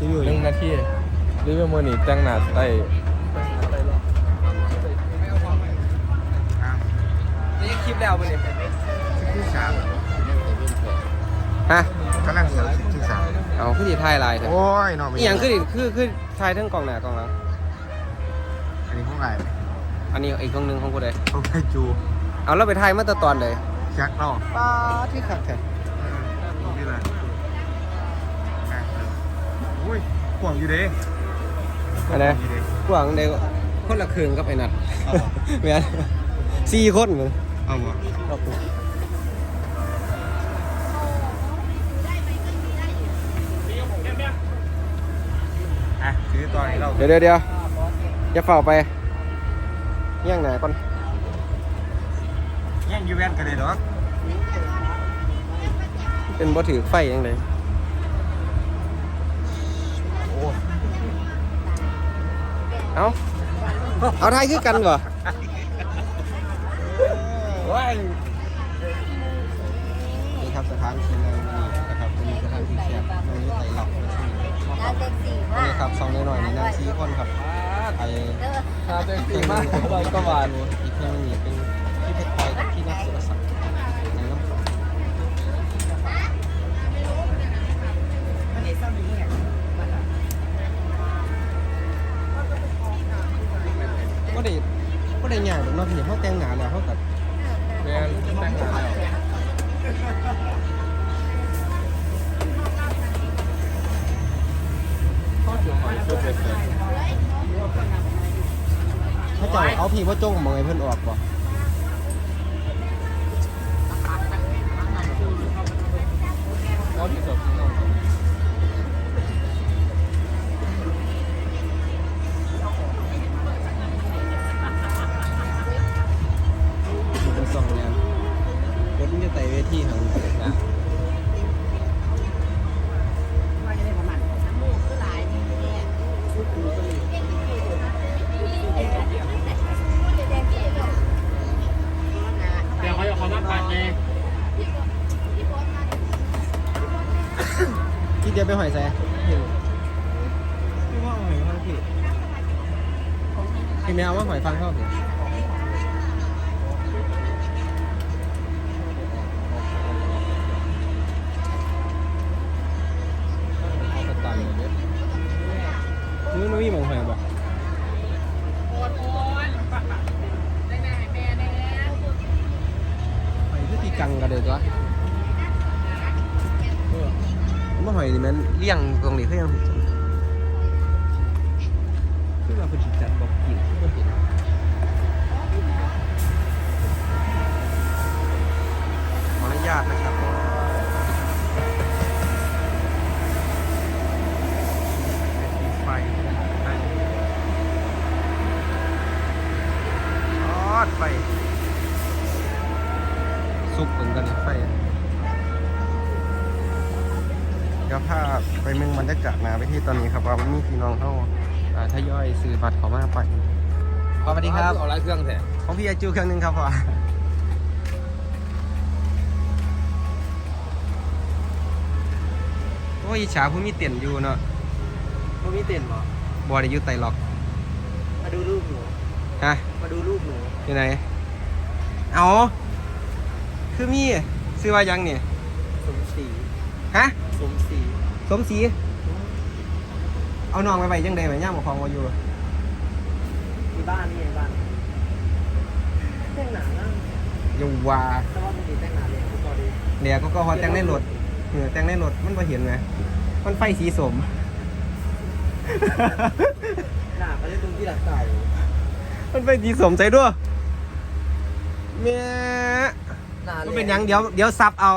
รีวิวหนึ่งนาทีรีวิวมือนี่แต่งหน้าไต้นี่คลิปแล้วไปเลยที่สามฮะกำลังเสือที่สามเอาขึ้นดีไทยไลน์เถอะโอ้ยน้องไม่อีหยังขึ้นดิคือคือไทยทั้งกล่องหน้ากล่องหลังอันนี้พวกไงอันนี้อีกกล่องหนึงของกูเลยพวกไงจู เอาแล้วไปไทยมาแต่ตอนเลยยักษ์เนาะป้าที่ขัดแท้นี่แหละ อุ้ยห่วงอยู่เด้อันไหนอยู่เด้กวางเด็กคนละครึ่งกับไอ้นัดเมียนสี่คนมึงเอาบ่ครับผมอะซื้อตอนนี้เราเดี๋ยวเดี๋ยวเดี๋ยวอย่าเฝ้าไปเย่างหนาก่อนแย่งยูแวนกันเลยเนาะเป็นบ่ถือไฟยังไง เอาเอาไทยคือกันเหรอว้ายนี่ครับสถานที่เลยนี่นะครับเป็นสถานที่แคบตรงนี้ไต่หลอกนะที่น่าเซ็กซี่นี่ครับสองน้อยๆนี่นั่งสี่คนครับไอ้เด้อชาเต็มที่มากร้อยกว่าบาทอีกเครื่องหนึงนี่เป็นที่เพชรพลอยกับที่นักสุรศักดิ์ในน้ำตก ก็ได้ก็ได้ยากหรอกเนาะพี่เขาแต่งหนาแล้วเขากับแม่นแต่งหน้าแล้วข้อเสียหายชุดเลยเขาจะเอาพี่ว่าจงมองไอ้เพื่อนออกบ่ข้อที่สอ พี่เดียวไปหอยแซ่พี่ว่าหอยฟังพี่พี่แมวว่าหอยฟังเข้าสินี่มันมีหมองหอยบ่หอยคือตีกังกันเลยตัว มันหอยนี่มันเลี้ยงตรงนี้เขายังผิดจังคือว่าเป็นผิดจัดบอกกินที่มันเห็นขออนุญาตนะครับไฟทอดไฟซุกเหมือนกันไฟ เดี๋ยวพาไปเมืองบรรยากาศหนาไปที่ตอนนี้ครับว่ามีพี่น้องเข้าอ่าทยอยซื้อบัตรเขามาไปสวัสดีครับเอาไรเครื่องแท้ของพี่อาจูเครื่องหนึงครับพ่อโอ้ยอิจฉาผู้มีเตียนอยู่เนาะมันมีเต้นเหรอบอได้อยู่ไตหรอกมาดูรูปหนูฮะมาดูรูปหนูอยู่ไหนเอาคือมีซื้อว่ายังเนี่ยสมศรี ฮะ สมศรีสมศรีเอาน้องไปไปยังไงไปย่ามกับของมาอยู่ที่บ้านนี่ไงบ้านแต่งหนานะอยู่ว่าแต่ว่ามันดีแต่งหนาเลยทุกคนดีเดี๋ยวก็ก็ฮอดแต่งในรถเออแต่งในรถมันมาเห็นไหมมันไฟสีสมหนาเขาเรียกตรงที่หลักเก่ามันไฟสีสมใจด้วยแม่หนามันเป็นหยังเดี๋ยวเดี๋ยวซับเอา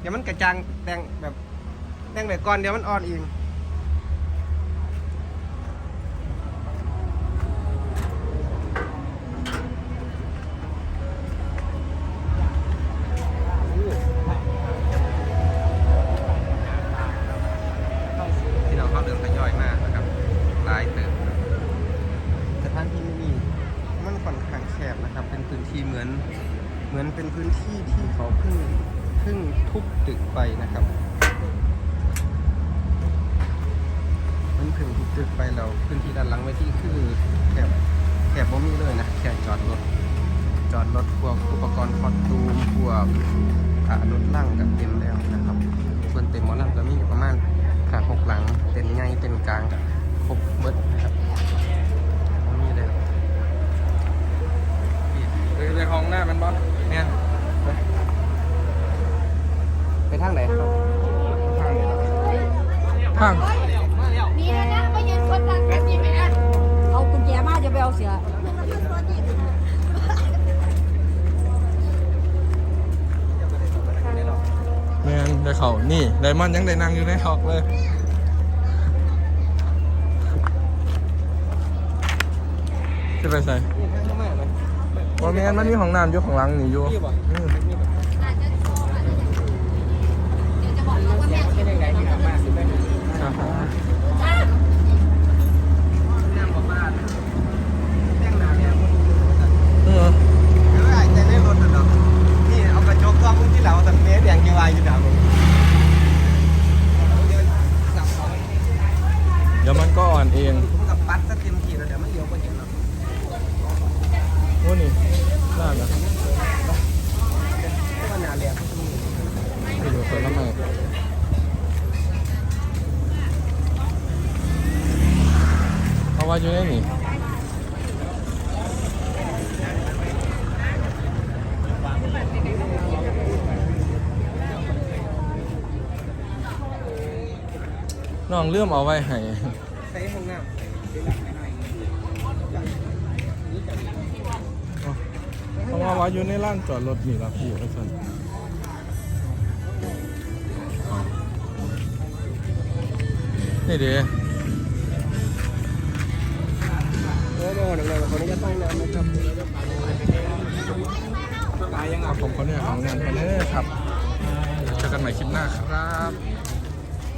เดี๋ยวมันกระจังแต่งแบบแต่งแบบก่อนเดี๋ยวมันอ่อนเองพี่น้องเขาเดินทยอยมากนะครับหลายเติมสถานที่นี่มันค่อนข้างแคบนะครับเป็นพื้นที่เหมือนเหมือนเป็นพื้นที่ที่เขาเพิ่ง เพิ่งทุบตึกไปนะครับลึกไปเราพื้นที่ด้านหลังไวทีคือแคบแคบบ่มีเลยนะแค่จอดรถจอดรถพวกอุปกรณ์คอนตูมพวกอ่ารถล่างกับเต็มแล้วนะครับ ส่วนเต็มหมอลำก็มีอยู่ประมาณห้าหกหลัง เต็นท์ใหญ่เต็นท์กลางกับครบเบิดนะครับบ่มีเลย ในห้องหน้ามันบ่ เนี่ยไปทางไหนครับ ทางมีนะนะไปยืนคนตัดกันดีไหมนะเอากุญแจมาจะไปเอาเสือแมนได้เขานี่ไดมอนด์ยังได้นั่งอยู่ในฮอกเลยจะไปใส่นี่ทางเข้ามาไหมว่าแมนมันมีห้องน้ำอยู่ข้างหลังนี่อยู่ นี่บ่ อืม เดี๋ยวจะบอกเขาว่าแม่ เป็นยังไงที่กลับมาสิไป อ่าฮะ นั่งบอกว่าแต่งหน้าเนี่ยคนดูกัน เออ เออไอ้แต่ในรถน่ะเนาะนี่เอากระจกตัวมึงที่เหลาแต่เมสอย่างกี่วายอยู่ด่ามึงเดินสับเขา เดี๋ยวมันก็อ่อนเอง ผมกับปัดซะเต็มที่แล้วเดี๋ยวมันเลี้ยวไปเห็นหรอก โอ้นี่น่าจะ เพราะว่าหนาเรียก ไปดูคนละไม่เอยู่ในนี่น้องเลื่อมเอาไว้ให้ใส่ห้องน้เพราะว่าว่าอยู่ในร้านจอดรถนี่ละพี่ไอ้สันนี่เด้ โอ้โหหนังๆคนนี้จะต้องน้ำนะครับครับผมขอเนี่ยของงานไปเลยครับเจอกันใหม่คลิปหน้าครับ